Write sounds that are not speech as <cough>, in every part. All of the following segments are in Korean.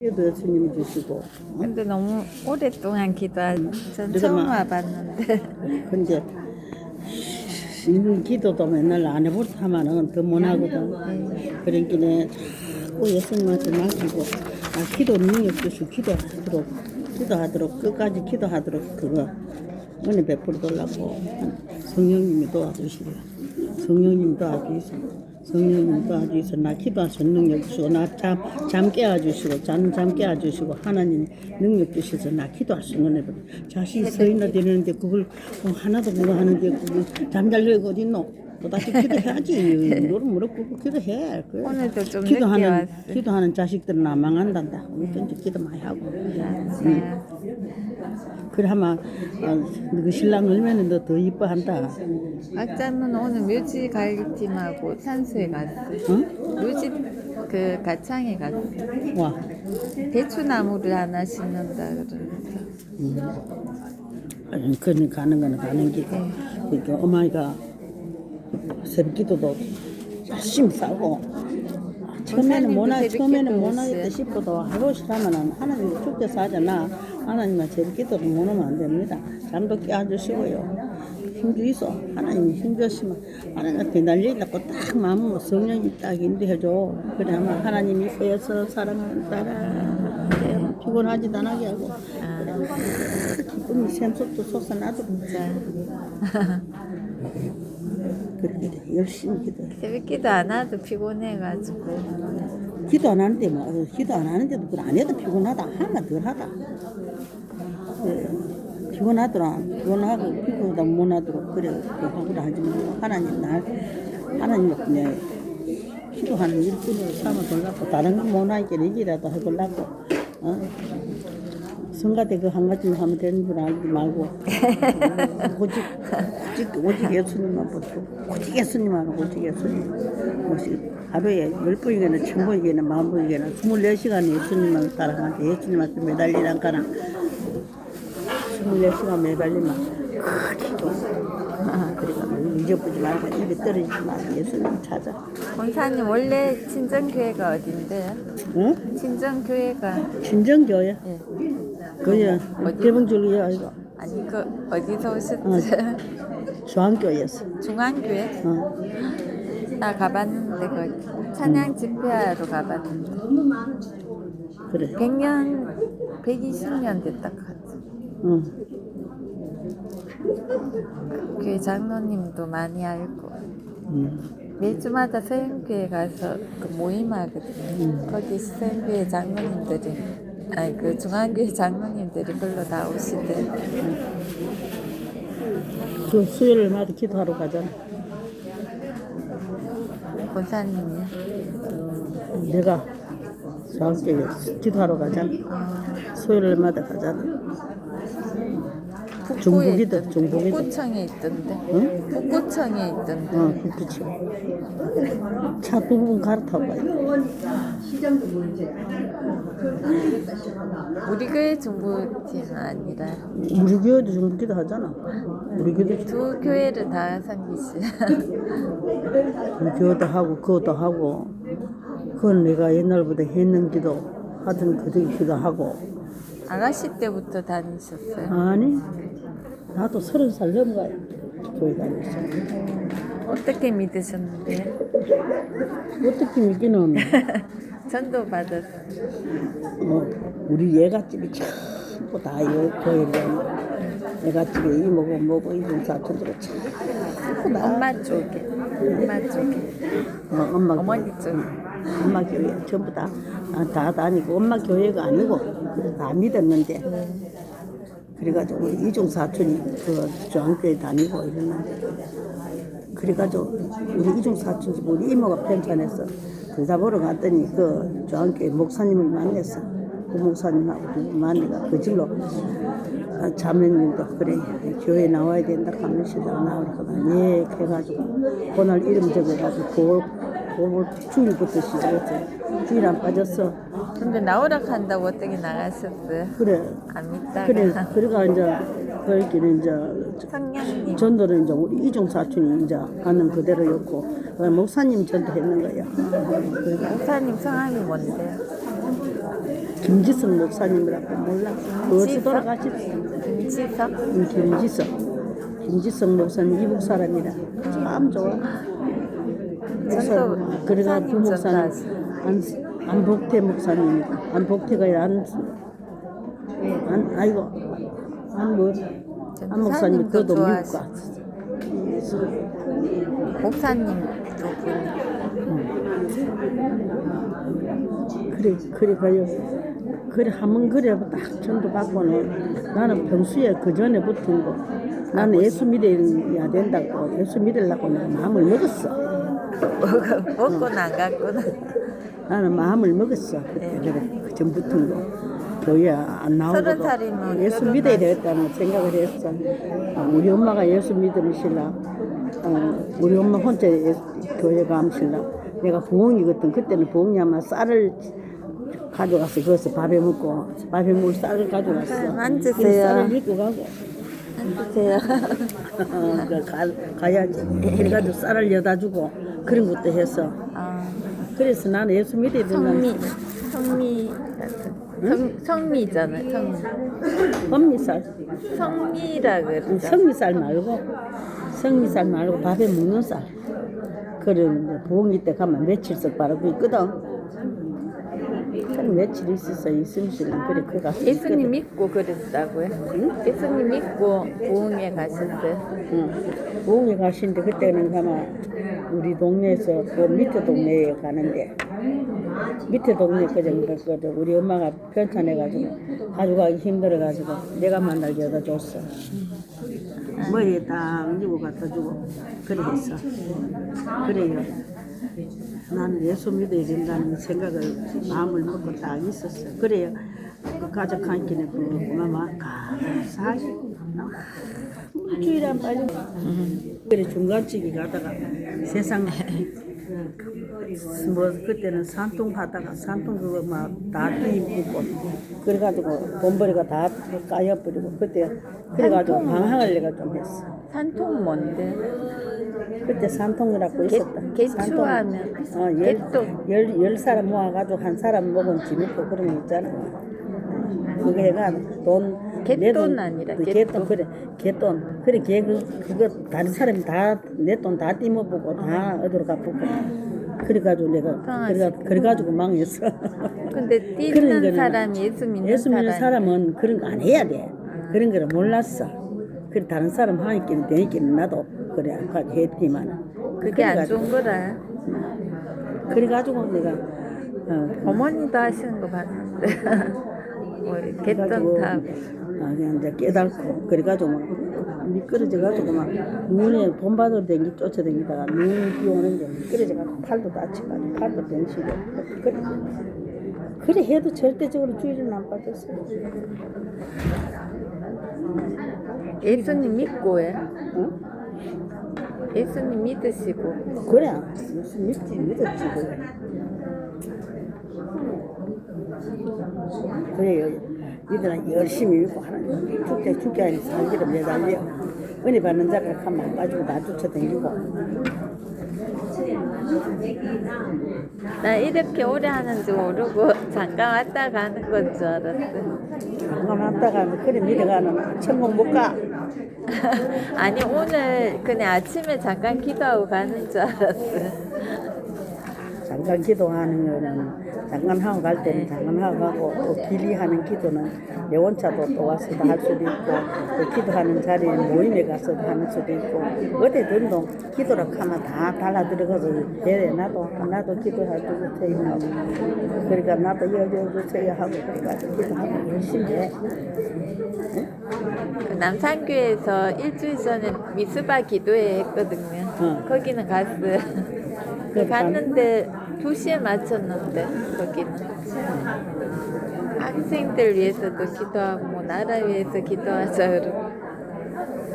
그래도 예수님이 주시고. 근데 너무 오랫동안 기도한 전 내가 처음 막- 와봤는데. 근데 이 기도도 맨날 안 해볼타면은 더 못하거든. 그러기에 자꾸 예수님한테 맡기고 아 기도 능력 주시고 기도하도록 기도하도록 끝까지 기도하도록 그거 은혜 베풀어 달라고 성령님이 도와주시고 성령님 도와주시고 성령님 도와주시고 나 기도하시는 능력 주시고 나잠 잠 깨워주시고 잠, 잠 깨워주시고 하나님 능력 주셔서 나 기도할 수 있는 애들 자식이 서인나 되는데 그걸 어, 하나도 그거 하는데 그걸 잠잘 여가 어딨노 또다시 기도해야지 너를 무릎 꿇고 기도해 그래. 오늘도 좀 늦게 기도하는 왔어. 기도하는 자식들은 안 망한단다 이제 기도 많이 하고 맞아. 그래 하면 어, 그 신랑 얼마나 너더 이뻐한다 박자는 오늘 묘지 가을팀하고 산수에 갔어. 응? 묘지 그 가창에 갔어. 와 대추나무를 하나 심는다 그러면서. 아니, 그는 가는 거는 가는 게 그러니까 어머니가 새벽기도도 열심히 싸고 처음에는 못하 처음에는 못하겠다. 싶어도 하고 싶으면은 하나님 축제서 하잖아. 하나님은 새벽기도도 못하면 안 됩니다. 잠도 깨워주시고요. 힘도 있어. 하나님이 힘 주시면 하나님한테 날리려고 딱 마음으로 성령이 딱 인도해줘. 그래 하면 하나님이 서여서 사랑하는 딸아. 피곤하지도 않게 하고. 기쁨이 샘솟도 솟아나도 진짜. <laughs> 그렇게 열심히 기도해. 새벽 기도 안 와도 피곤해가지고. 기도 안 하는데 뭐 어, 기도 안 하는데도 그걸 안 해도 피곤하다 하면 덜 하다. 예, 피곤하더라 피곤하고 피곤하다 못하도록 그래 그하고라 하지 말고 하나님 날 하나님 내 기도하는 일꾼으로 삼아 돌라고 다른 거 못하니까 얘기라도 해보려고 어? 성가대 그 한 가지만 하면 되는 줄 알지 말고. 오직 오직 오직 예수님만 보고 오직 예수님만 하고 오직 예수님. 뭐지? 하루에 열 번이게나 천 번이게나 만 번이게나 스물네 시간 예수님만 따라가는데 예수님한테 매달리란 가나? 스물네 시간 매달리면 크기도 그러니까 잊어보지 말고 입에 떨어지지 말고 예수님 찾아. 권사님 원래 친정교회가 어딘데요? 응? 친정교회가 친정교회? 예. 그게 어디? 대봉줄이야 아이가 아니 그 어디서 어. 오셨지? 중앙교회에서 중앙교회? 어. 나 가봤는데 그 찬양 집회하러 가봤는데 그래 100년 120년 됐다 갔죠. 응. 교회 장로님도 많이 알고 응. 매주마다 서영교회 가서 그 모임하거든요. 거기 서영교회 장로님들이 아니 그 중앙교회 장로님들이 걸로 다 오시대. 그 수요일마다 기도하러 가잖아. 권사님이 내가 저학교에 기도하러 가잖아. 수요일마다 가잖아. 북구에 중국이다, 있던데, 중국이다. 북구청에 있던데 응? 북구청에 있던데 어, 그렇지. 차두분 갈아타고 가야 돼. 우리 교회 중부팀은 아니라 우리 교회도 좀 기도하잖아. 우리 교회도 두 교회를 다. 우리 교회도 하고 그것도 하고 그건 내가 옛날부터 했는 기도 하던 그들 기도 하고 아가씨 때부터 다니셨어요. 아니 나도 서른 살 넘어가야 교회 다녔어. 어떻게 믿으셨는데요? 어떻게 믿기는 <laughs> 전도 받았어요. 뭐 우리 예가집이 전부 다 요- 교회잖아. 예가집에 이모고 뭐고 이분 사촌들이 전부 다 엄마 쪽에, 엄마 쪽에, 어, 엄마 어머니 쪽. 엄마 교회 전부 다, 아, 다 다니고 엄마 교회가 아니고 다 믿었는데 그래가지고 이중 사촌이 그 중앙교회 다니고 이랬는데 그래가지고 우리 이중 사촌 집 우리 이모가 편찮아서 그사 보러 갔더니 그 중앙교회 목사님을 만났어. 그 목사님하고 두 분 만나가 그 질로 아, 자매님도 그래 교회 나와야 된다 하면서 나오니까 예 해가지고 그날 이름 적어가지고 그 주일부터 시작했어 주일 안 빠졌어 근데 나오라 한다고 어떻게 나가셨어요? 그래 안 믿다가 그래 그래가 이제 그렇기는 이제 성령님 전도는 이제 우리 이종 사촌이 이제 하는 그대로였고 목사님 전도했는 거야. 그러니까 목사님 성함이 뭔데요? 김지성 목사님이라고 몰라. 어디서 김지성? 돌아가셨어? 김지석? 응, 김지성. 김지성 목사님 이북 사람이라 참 좋아. 전도 그래가 그 목사님 전도하시- 안 안복태 목사님 안복태가 아니라 안, 안 아이고 안뭐 안 목사님 전도사님도 그것도 미국 좋아하시- 갔어. 목사님. 그래 그래 가요. 그래 하면 그래 딱 전도 받고는 나는 평소에 그 전에 붙은 거 나는 예수 믿어야 된다고 예수 믿으려고 내가 마음을 먹었어. 먹어, 먹고는 안 갔구나. 나는 마음을 먹었어. 그때 그래 그전 붙은 거 교회 안 나오고 살이면 예수 믿어야 되겠다는 생각을 했어. 어, 우리 엄마가 예수 믿으실라. 어, 우리 엄마 혼자 예수, 교회 가실라. 내가 부엉이거든. 그때는 부엉이 아마 쌀을 가져갔어. 거기서 밥에 먹고 밥에 먹을 쌀을 가져갔어. 아, 만지세요. 그래서 쌀을 믿고 가고 앉으세요. <laughs> 어, 그 가, 가야지. 그래가지고 쌀을 여다 주고 그런 것도 했어. 아, 그래서 나는 예수 믿어야 된다. 성미, 성미. 성, 성미잖아요. 성미. 현미쌀. 성미라 그러죠. 성미쌀 말고 성미쌀 말고 밥에 먹는 쌀. 그런 부엉이 때 가면 며칠씩 바르고 있거든. 한 며칠 있었어 이승실은 그래 그 가서 예수님 믿고 그랬다고요? 예수님 믿고 부흥에 가셨어요. 응. 부엉이 가시는데 그때는 가면 우리 동네에서 그 밑에 동네에 가는데 밑에 동네 그정 그 우리 엄마가 편찮해가지고 가져가기 힘들어가지고 내가 만나게 여다 줬어. 머리에 딱 얹고 갖다 주고 그래 했어. 그래요. 나는 예수 믿어야 된다는 생각을 마음을 먹고 딱 있었어. 그래요. 그 가족 한 끼는 그 엄마 가사히 주일에 한 빠져. 그래 중간쯤에 가다가 세상 뭐 그때는 산통 하다가 산통 그거 막다 뒤집고 그래가지고 돈벌이가 다 까여버리고 그때 그래가지고 산통? 방황을 내가 좀 했어. 산통 뭔데? 그때 산통이라고 개- 있었다. 개추하면. 어, 열, 개똥. 열, 열 사람 모아가지고 한 사람 먹은 지먹고 그런 거 있잖아. 그게가 돈. 개돈 내 돈, 아니라 그 개돈. 그래 개돈 그래 걔 그, 그거 다른 사람이 다 내 돈 다 띠먹보고 다 어디로 갚고 그래가지고 내가. 그래가 그래가지고 망했어. 근데 <laughs> 그런 뛰는 거는 사람이 예수 믿는 예수 믿는 사람은 그런 거 안 해야 돼. 그런 거를 몰랐어. 그래 다른 사람 하니까 되니까 나도 그래 아까 했지만 그게 안 좋은 거라. 그래가지고 내가 어, 어머니도 하시는 거 봤는데. <laughs> 뭐 그래가지고 개똥 타. 아, 그냥 이제 깨달고 그래가지고 막 미끄러져가지고 막 눈에 돈 받으러 댕기 쫓아다니다가 눈이 비오는 게 미끄러져가지고 팔도 다치가지고 팔도 댕시고 그래 그래 해도 절대적으로 주의를 안 빠졌어. 예수님 믿고 해. 어? 예수님 믿으시고. 그래 무슨 믿지 그래. 그래요. 이들은 열심히 믿고 하는 죽게 죽게 하니 살기를 매달려. 은혜 받는 자가 가만 안 빠지고 나 쫓아다니고. 나 이렇게 오래 하는 줄 모르고 잠깐 왔다 가는 건 줄 알았어. 잠깐 왔다가 그래 믿어가는 천국 못 가. <laughs> 아니 오늘 그냥 아침에 잠깐 기도하고 가는 줄 알았어. 잠깐 기도하는 거는 잠깐 하고 갈 때는 잠깐 하고 가고 또 길이 하는 기도는 내 혼자도 또 와서 다할 수도 있고 또 기도하는 자리에 모임에 가서 하는 수도 있고 어디든 도 기도라고 하면 다 달라 들어가서 해 나도 나도 기도할 때 주세요 그러니까 나도 여여 주세요 하고 그래가지고 기도하고 열심히 해 그 남산교에서 일주일 전에 미스바 기도회 했거든요. 어. 거기는 갔어요. 그 갔는데 2시에 맞췄는데 거기는. 학생들 위해서도 기도하고 뭐 나라 위해서 기도하자 그러고.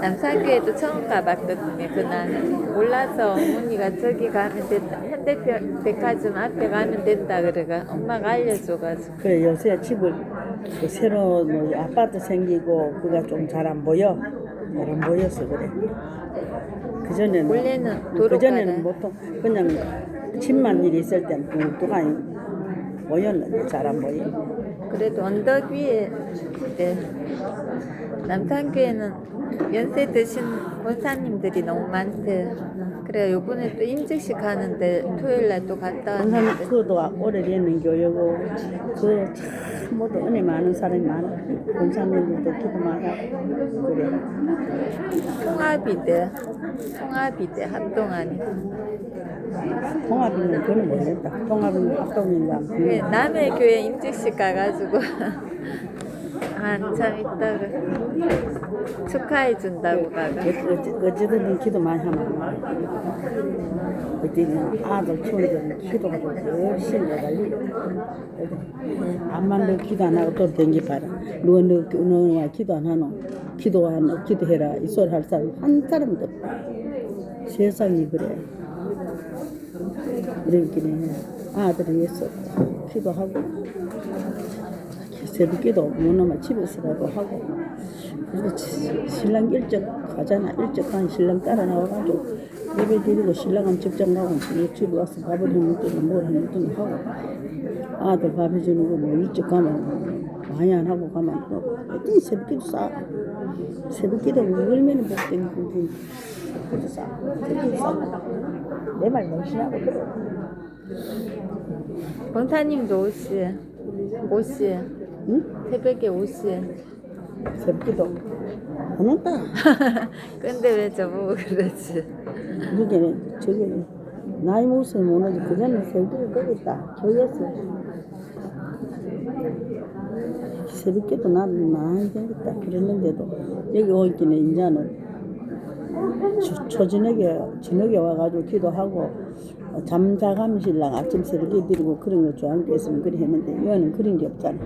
남산교에도 처음 가봤거든요. 그날 몰라서 어머니가 저기 가면 된다 현대백화점 앞에 가면 된다 그래가 엄마가 알려줘가지고. 그래 요새 집을 그 새로 뭐 아파트 생기고 그가 좀 잘 안 보여? 잘 안 보여서 그래 그 전에는 원래는 그 도로가라. 전에는 보통 그냥 집만 일이 있을 때는 뚱뚱하니 보였는데 잘 안 보여 그래도 언덕 위에 네. 남산교회는 연세 드신 권사님들이 너무 많대. 그래 요번에 또 임직식 하는데 토요일 날 또 갔다 왔는데 그도 오래 되는 교회고 그참 모두 은혜 많은 사람이 많아. 원사님들도 기도 하고 그래. 통합이 돼. 통합이 돼 합동하니. 통합이면 그건 모르겠다. 통합이면 합동인가. 그 남의 교회 임직식 가가지고 <laughs> 한참 있다가 축하해 준다고 가고. 어찌든 기도 많이 하면 어디는 아들 손들은 기도가 좀 열심히 달리 암만 너 기도 안 하고 또 댕기 봐라. 누가 너 너와 기도 안 하노? 기도 안 하- 기도해라. 이 소리 할 사람 한 사람도 없다. 세상이 그래. 그러기는 아들을 위해서 기도하고 새벽기도 못하면 집에서라도 하고. 그리고 치- 신랑 일찍 가잖아. 일찍 간 신랑 따라 나와가지고 예배 드리고 신랑은 직장 가고 이 집에 와서 밥을 해먹더니 뭘 해먹더니 하고. 아들 밥 해주는 거뭐 일찍 가면 많이 안 하고 가면 또 어떤 새벽기도 싸. 새벽기도 얼마나 복댕이 그 새벽기도 싸. 새벽기도 싸고 내말 명심하고 그래. 권사님도 5시에 5시에 응? 새벽에 5시에 새벽기도 안 온다. 근데 왜 저보고 그러지? 이게 저기 나이 먹어서 못 오지 그 전에 새벽에 있다. 교회에서. 새벽에도 나는 많이 생겼다 그랬는데도 여기 오기는 초, 초저녁에 저녁에 와가지고 기도하고 어, 잠자감 신랑 아침 새벽에 드리고 그런 거 좋아하는 게 있으면 그래 했는데 여기는 그런 게 없잖아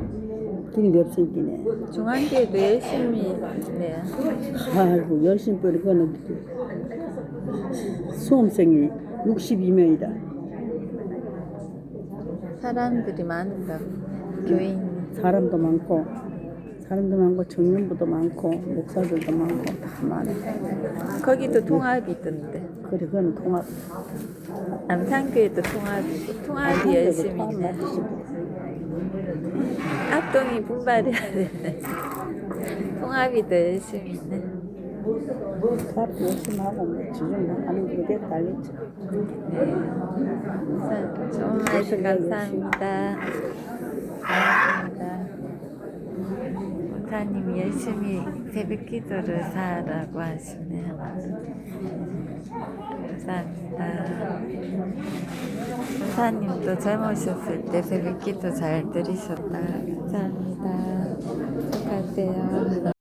게 없으니까 중앙교회도 열심히 네. 아이고 열심히 뿌리 그거는 수험생이 62명이다. 사람들이 많은가 봐. 교인이 사람도 많고 사람도 많고 청년부도 많고 목사들도 많고 다 많아. 거기도 통합이 있던데 그래 그거는 통합. 남산교회도 통합이고 통합이 열심히 있네 악동이 분발해야 되네 통합이 더 열심히 있네 통합 열심히 하고 뭐 지금 하는 게 그게 달리지. 우선 좋은 말씀 감사합니다. 감사합니다 목사님이 열심히 새벽 기도를 사라고 하시네요. 감사합니다. 목사님도 젊으셨을 때 새벽 기도 잘 들으셨다. 감사합니다. 축하하세요